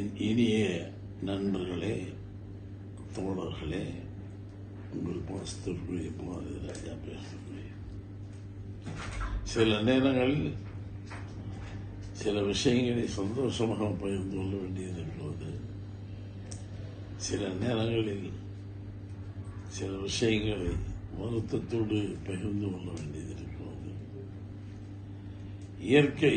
என் இனிய நண்பர்களே தோழர்களே உங்கள் பாஸ்தருக்குரிய பாரதி ராஜா பேசுகிறேன். சில நேரங்களில் சில விஷயங்களை சந்தோஷமாக பகிர்ந்து கொள்ள வேண்டியிருக்கிறது சில நேரங்களில் சில விஷயங்களை வருத்தத்தோடு பகிர்ந்து கொள்ள வேண்டியது இருக்கிறது இயற்கை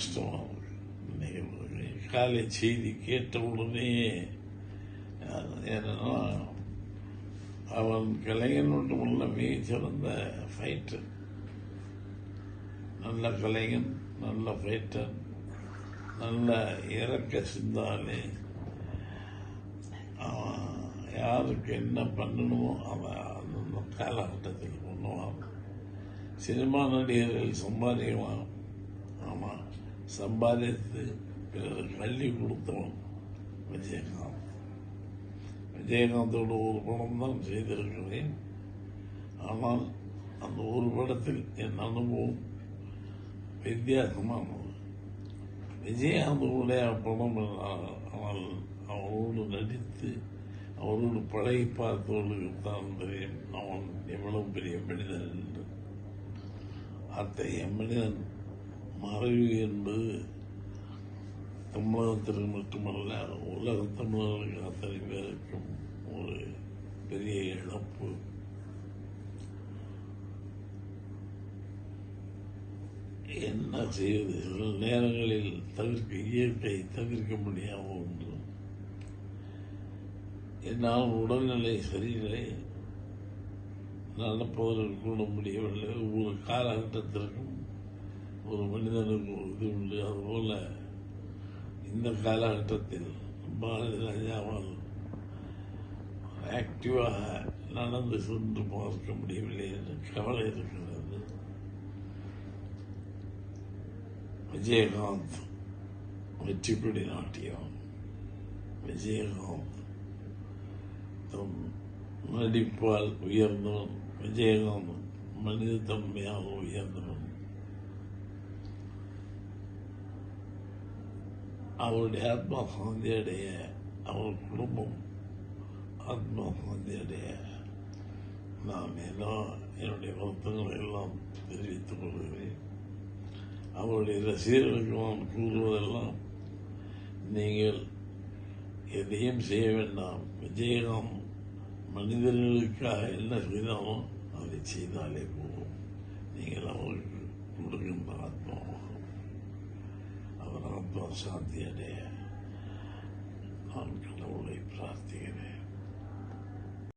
கஷ்டம் காலை செய்தி கேட்ட உடனே என்னன்னா அவன் கலைஞன் மட்டுமல்ல மிகச்சிறந்த ஃபைட்டர் நல்ல கலைஞன் நல்ல ஃபைட்டர். நல்ல இறக்க சிந்தாலே அவன் யாருக்கு என்ன பண்ணணுமோ அவன் அந்த காலகட்டத்தில் பண்ணுவான் சினிமா நடிகர்கள் சம்பாதிக்கலாம். ஆமாம் சம்பாதித்து பிறருக்கு அள்ளி கொடுத்தவன் விஜயகாந்த். விஜயகாந்தோட ஒரு படம் தான் செய்திருக்கிறேன். ஆனால் அந்த ஒரு படத்தில் என் அனுபவம் வித்தியாசமானது விஜயகாந்தோடைய படம் ஆனால் அவரோடு நடித்து அவரோடு பழகி பார்த்தவர்களுக்கு தான் தெரியும். அவன் எவ்வளவு பெரிய மனிதன் என்று. அத்தகைய மனிதன் மறைவு என்பது தமிழகத்திற்கு மட்டுமல்ல உலக தமிழர்களுக்கு அத்தனை பேருக்கும் ஒரு பெரிய இழப்பு. என்ன செய்வது? சில நேரங்களில் தவிர்க்க இயற்கை தவிர்க்க முடியாம ஒன்று. என்னால் உடல்நிலை சரியில்லை. நடப்பவர்கள் கூட முடியவில்லை. ஒவ்வொரு காலகட்டத்திற்கும் ஒரு மனிதனுக்கு ஒரு இது உண்டு. அதுபோல இந்த காலகட்டத்தில் பாரதி ராஜாவால் ஆக்டிவாக நடந்து சென்று பார்க்க முடியவில்லை என்று கவலை இருக்கிறது. விஜயகாந்த் வெற்றிப்படி நாட்டியம் விஜயகாந்த் தம் நடிப்பால் உயர்ந்தவன் விஜயகாந்த் மனித தன்மையாக உயர்ந்தவன் அவருடைய ஆத்மா சாந்தி அடைய அவர் குடும்பம் ஆத்மா சாந்தி அடைய நான் எல்லாம் என்னுடைய வருத்தங்களை எல்லாம் தெரிவித்துக் கொள்கிறேன். அவருடைய ரசிகர்களுக்கு நான் கூறுவதெல்லாம் நீங்கள் எதையும் செய்ய வேண்டாம். விஜயகாந்த் மனிதர்களுக்காக என்ன செய்தாலும் அதை செய்தாலே போதும். நீங்கள் அவர்களுக்கு கொடுக்கின்ற அவர் ஆத்மா சாந்தி